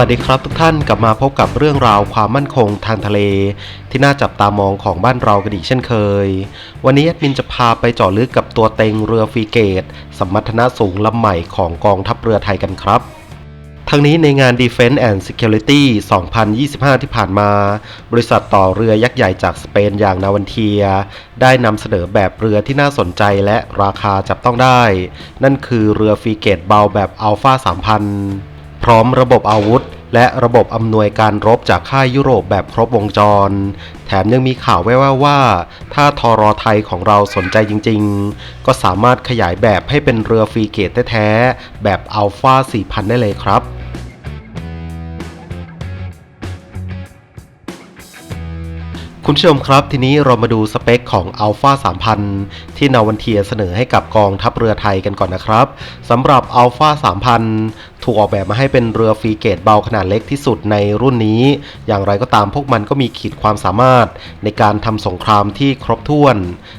วัสดีครับทุกท่านกลับมาพบกับเรื่องราวความมั่นคงทางทะเล ที่น่าจับตามองของบ้านเรากันอีกเช่นเคย วันนี้แอดมินจะพาไปเจาะลึกกับตัวเต็งเรือฟรีเกต สมรรถนะสูงลำใหม่ของกองทัพเรือไทยกันครับทั้งนี้ในงาน Defense and Security 2025 ที่ผ่านมา บริษัทต่อเรือยักษ์ใหญ่จากสเปนอย่างนาวันเทีย ได้นำเสนอแบบเรือที่น่าสนใจและราคาจับต้องได้ นั่นคือเรือฟรีเกตเบาแบบ Alpha 3000 พร้อมระบบอาวุธ และระบบอำนวยการรบจากค่ายยุโรปแบบครบวงจร แถมยังมีข่าวแว่วๆว่า ถ้าทอรอไทยของเราสนใจจริงๆ ก็สามารถขยายแบบให้เป็นเรือฟรีเกตแท้ๆแบบอัลฟา4000 ได้เลยครับ คุณผู้ชมครับ ทีนี้เรามาดูสเปคของ Alpha 3000 ที่นาวันเทียเสนอให้กับกองทัพเรือไทยกันก่อนนะครับสำหรับ Alpha 3000 ถูกออกแบบมาให้เป็นเรือฟรีเกตเบาขนาดเล็กที่สุดในรุ่นนี้ อย่างไรก็ตามพวกมันก็มีขีดความสามารถในการทำสงครามที่ครบถ้วน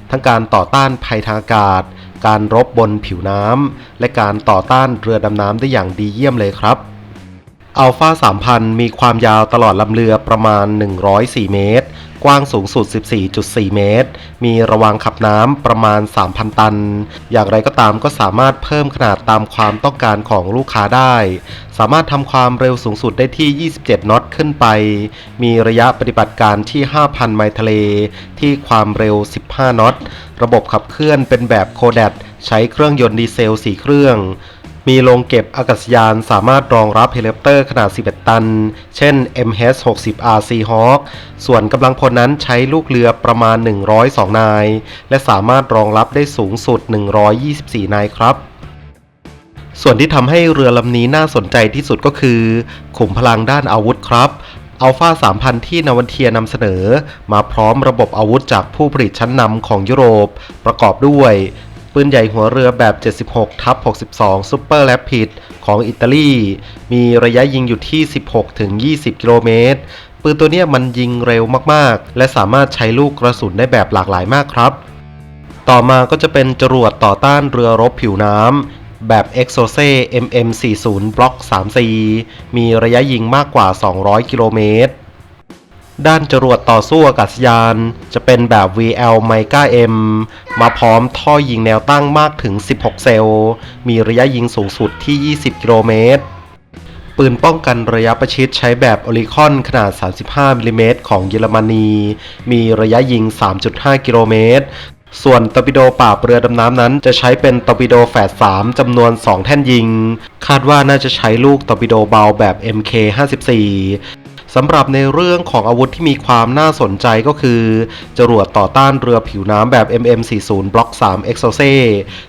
ทั้งการต่อต้านภัยทางอากาศ การรบบนผิวน้ำและการต่อต้านเรือดำน้ำได้อย่างดีเยี่ยมเลยครับ อัลฟา3000 มีความยาวตลอดลำเรือประมาณ 104 เมตร กว้างสูงสุด 14.4 เมตร มีระวางขับน้ำประมาณ 3,000 ตัน อย่างไรก็ตามก็สามารถเพิ่มขนาดตามความต้องการของลูกค้าได้ สามารถทำความเร็วสูงสุดได้ที่ 27 น็อตขึ้นไป มีระยะปฏิบัติการที่ 5,000 ไมล์ทะเล ที่ความเร็ว 15 น็อต ระบบขับเคลื่อนเป็นแบบโคแดตใช้เครื่องยนต์ดีเซล 4 เครื่อง มีโรงเก็บอากาศยานสามารถรองรับเฮลิคอปเตอร์ขนาด 11 ตัน เช่น MH-60R Seahawk ส่วนกำลังพลนั้นใช้ลูกเรือประมาณ 102 นาย และสามารถรองรับได้สูงสุด 124 นายครับส่วนที่ทำให้เรือลำนี้น่าสนใจที่สุดก็คือขุมพลังด้านอาวุธครับอัลฟา3000 ที่นาวันเทียนำเสนอ มาพร้อมระบบอาวุธจากผู้ผลิตชั้นนำของยุโรป ประกอบด้วย ปืนใหญ่หัวเรือแบบ 76 ทับ 62 Super Rapid ของอิตาลี มีระยะยิงอยู่ที่ 16 ถึง 20 กิโลเมตร ปืนตัวนี้มันยิงเร็วมากๆ และสามารถใช้ลูกกระสุนได้แบบหลากหลายมากครับ ต่อมาก็จะเป็นจรวดต่อต้านเรือรบผิวน้ำแบบ e x o c e MM40 บล็อก 3C มีระยะยิงมากกว่า 200 กิโลเมตร ด้านจรวดต่อสู้อากาศยาน จะเป็นแบบ VL Mica M มาพร้อมท่อยิงแนวตั้งมากถึง 16 เซลล์ มีระยะยิงสูงสุดที่ 20 กิโลเมตร ปืนป้องกันระยะประชิดใช้แบบโอลิคอนขนาด 35มิลลิเมตรของเยอรมนี มีระยะยิง 3.5 กิโลเมตร ส่วนตอร์ปิโดปราบเรือดำน้ำนั้น จะใช้เป็นตอร์ปิโดแฝด3จำนวน 2 แท่นยิง คาดว่าน่าจะใช้ลูกตอร์ปิโดเบาแบบ MK 54 สำหรับในเรื่องของอาวุธที่มีความน่าสนใจก็คือ จรวดต่อต้านเรือผิวน้ำแบบ MM40 บล็อก 3 e x o c e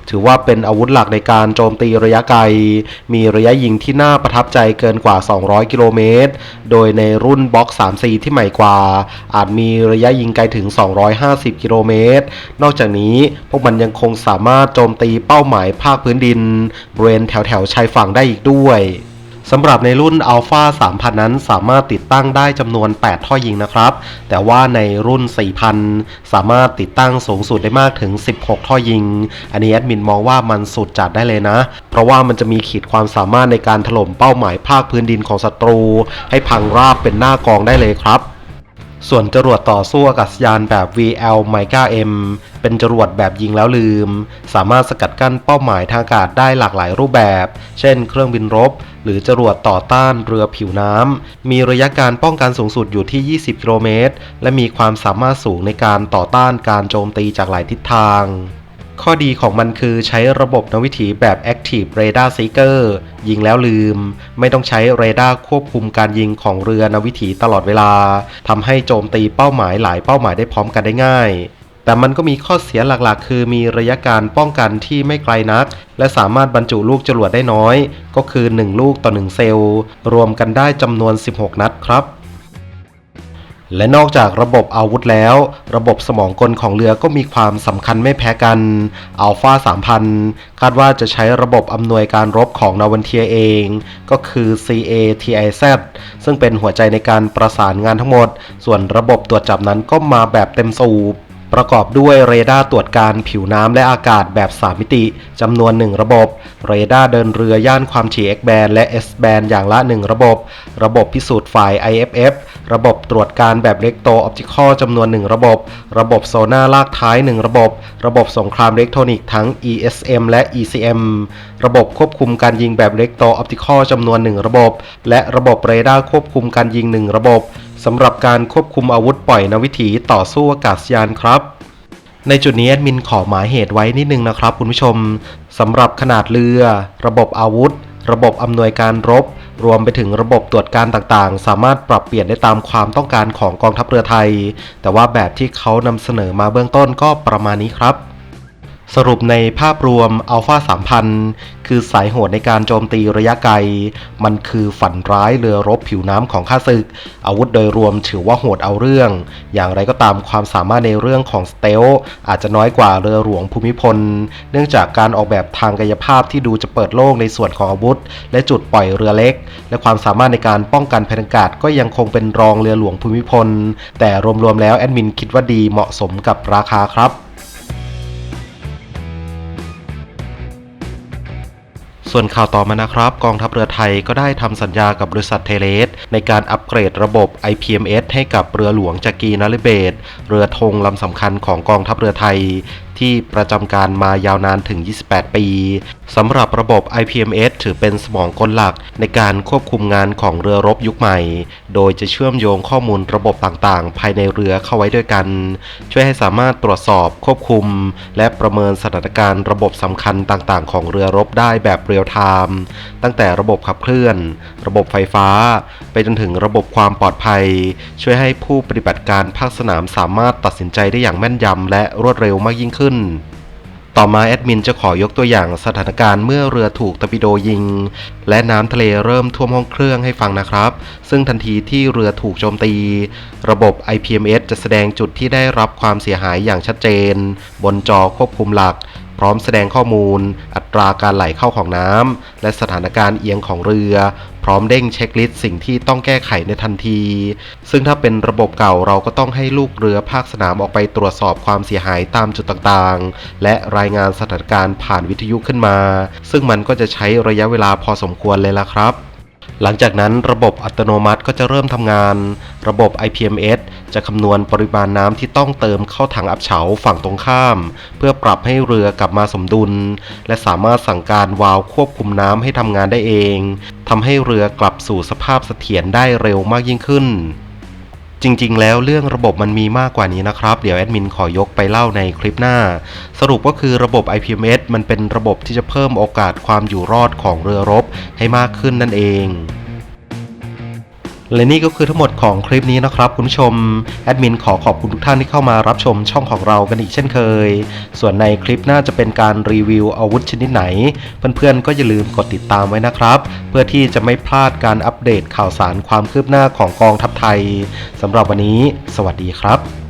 ถือว่าเป็นอาวุธหลักในการโจมตีระยะไกล มีระยะยิงที่น่าประทับใจเกินกว่า 200 กิโลเมตร โดยในรุ่นบล็อก 3C ที่ใหม่กว่า อาจมีระยะยิงไกลถึง 250 กิโลเมตร นอกจากนี้พวกมันยังคงสามารถโจมตีเป้าหมายภาคพื้นดินบริเวณแถวๆชายฝั่งได้อีกด้วย สำหรับในรุ่น Alpha 3000 นั้นสามารถติดตั้งได้จำนวน 8 ท่อยิงนะครับ แต่ว่าในรุ่น 4000 สามารถติดตั้งสูงสุดได้มากถึง 16 ท่อยิง อันนี้แอดมินมองว่ามันสุดจัดได้เลยนะ เพราะว่ามันจะมีขีดความสามารถในการถล่มเป้าหมายภาคพื้นดินของศัตรู ให้พังราบเป็นหน้ากองได้เลยครับ ส่วนจรวดต่อสู้อากาศยานแบบ VL Mica M เป็นจรวดแบบยิงแล้วลืม สามารถสกัดกั้นเป้าหมายทางอากาศได้หลากหลายรูปแบบ เช่น เครื่องบินรบ หรือจรวดต่อต้านเรือผิวน้ำ มีระยะการป้องกันสูงสุดอยู่ที่ 20 กิโลเมตร และมีความสามารถสูงในการต่อต้านการโจมตีจากหลายทิศทาง ข้อดีของมันคือใช้ระบบนวิถีแบบ Active Radar Seeker ยิงแล้วลืม ไม่ต้องใช้เรดาร์ควบคุมการยิงของเรือนวิถีตลอดเวลาทำให้โจมตีเป้าหมายหลายเป้าหมายได้พร้อมกันได้ง่าย แต่มันก็มีข้อเสียหลักๆ คือมีระยะการป้องกันที่ไม่ไกลนัก และสามารถบรรจุลูกจรวดได้น้อย ก็คือ 1 ลูกต่อ 1 เซลล์ รวมกันได้จำนวน 16 นัดครับ และนอกจากระบบอาวุธแล้ว ระบบสมองกลของเรือก็มีความสำคัญไม่แพ้กันอัลฟา3000 คาดว่าจะใช้ระบบอำนวยการรบของนาวันเทียเอง ก็คือ CATIZ ซึ่งเป็นหัวใจในการประสานงานทั้งหมด ส่วนระบบตรวจจับนั้นก็มาแบบเต็มสูบ ประกอบด้วยเรดาร์ตรวจการผิวน้ำและอากาศแบบ 3 มิติจำนวน 1 ระบบ เรดาร์เดินเรือย่านความถี่ X band และ S band อย่างละ 1 ระบบ ระบบพิสูจน์ฝ่าย IFF ระบบตรวจการแบบเล็กโตออปติคอลจำนวน 1 ระบบ ระบบโซน่าลากท้าย 1 ระบบ ระบบสงครามอิเล็กทรอนิกส์ทั้ง ESM และ ECM ระบบควบคุมการยิงแบบเล็กโตออปติคอลจำนวน 1 ระบบ และระบบเรดาร์ควบคุมการยิง 1 ระบบ สำหรับการควบคุมอาวุธปล่อยนวิถีต่อสู้อากาศยานครับ ในจุดนี้แอดมินขอหมายเหตุไว้นิดนึงนะครับคุณผู้ชมสำหรับขนาดเรือ ระบบอาวุธ ระบบอำนวยการรบ รวมไปถึงระบบตรวจการต่างๆ สามารถปรับเปลี่ยนได้ตามความต้องการของกองทัพเรือไทย แต่ว่าแบบที่เขานำเสนอมาเบื้องต้นก็ประมาณนี้ครับ สรุปในภาพรวมอัลฟา3000 คือสายโหดในการโจมตีระยะไกล มันคือฝันร้ายเรือรบผิวน้ำของข้าศึก อาวุธโดยรวมถือว่าโหดเอาเรื่อง อย่างไรก็ตามความสามารถในเรื่องของสเตลอาจจะน้อยกว่าเรือหลวงภูมิพล เนื่องจากการออกแบบทางกายภาพที่ดูจะเปิดโล่งในส่วนของอาวุธ และจุดปล่อยเรือเล็ก และความสามารถในการป้องกันภัยอากาศก็ยังคงเป็นรองเรือหลวงภูมิพล แต่รวมๆแล้วแอดมินคิดว่าดีเหมาะสมกับราคาครับ ส่วนข่าวต่อมานะครับ กองทัพเรือไทยก็ได้ทำสัญญากับบริษัทเทเลส ในการอัปเกรดระบบ IPMS ให้กับเรือหลวงจากีนาริเบตเรือธงลำสำคัญของกองทัพเรือไทย ที่ประจำการมายาวนานถึง 28 ปีสำหรับระบบ IPMS ถือเป็นสมองกลหลักในการควบคุมงานของเรือรบยุคใหม่ โดยจะเชื่อมโยงข้อมูลระบบต่างๆ ภายในเรือเข้าไว้ด้วยกัน ช่วยให้สามารถตรวจสอบควบคุม และประเมินสถานการณ์ระบบสำคัญต่างๆ ของเรือรบได้แบบเรียลไทม์ตั้งแต่ระบบขับเคลื่อน ระบบไฟฟ้า ไปจนถึงระบบความปลอดภัย ช่วยให้ผู้ปฏิบัติการภาคสนามสามารถตัดสินใจได้อย่างแม่นยำและรวดเร็วมากยิ่งขึ้นต่อมาแอดมินจะขอยกตัวอย่างสถานการณ์เมื่อเรือถูกตอร์ปิโดยิง และน้ำทะเลเริ่มท่วมห้องเครื่องให้ฟังนะครับ ซึ่งทันทีที่เรือถูกโจมตี ระบบ IPMS จะแสดงจุดที่ได้รับความเสียหายอย่างชัดเจน บนจอควบคุมหลักพร้อมแสดงข้อมูล อัตราการไหลเข้าของน้ำ และสถานการณ์เอียงของเรือ ร้อมเด้งเช็คลิสต์สิ่งที่ต้องแก้ไขในทันที ซึ่งถ้าเป็นระบบเก่าเราก็ต้องให้ลูกเรือภาคสนามออกไปตรวจสอบความเสียหายตามจุดต่างๆ และรายงานสถานการณ์ผ่านวิทยุขึ้นมา ซึ่งมันก็จะใช้ระยะเวลาพอสมควรเลยล่ะครับ หลังจากนั้นระบบอัตโนมัติก็จะเริ่มทำงาน ระบบ IPMS จะคำนวณปริมาณน้ำที่ต้องเติมเข้าถังอับเฉาฝั่งตรงข้าม เพื่อปรับให้เรือกลับมาสมดุล และสามารถสั่งการวาล์วควบคุมน้ำให้ทำงานได้เองทำให้เรือกลับสู่สภาพเสถียรได้เร็วมากยิ่งขึ้น จริงๆ แล้วเรื่องระบบมันมีมากกว่านี้นะครับ เดี๋ยวแอดมินขอยกไปเล่าในคลิปหน้า สรุปก็คือระบบ IPMS มันเป็นระบบที่จะเพิ่มโอกาสความอยู่รอดของเรือรบให้มากขึ้นนั่นเอง และนี่ก็คือทั้งหมดของคลิปนี้นะครับคุณผู้ชม แอดมินขอขอบคุณทุกท่านที่เข้ามารับชมช่องของเรากันอีกเช่นเคย ส่วนในคลิปหน้าจะเป็นการรีวิวอาวุธชนิดไหน เพื่อนๆก็อย่าลืมกดติดตามไว้นะครับ เพื่อที่จะไม่พลาดการอัปเดตข่าวสารความคืบหน้าของกองทัพไทยสำหรับวันนี้ สวัสดีครับ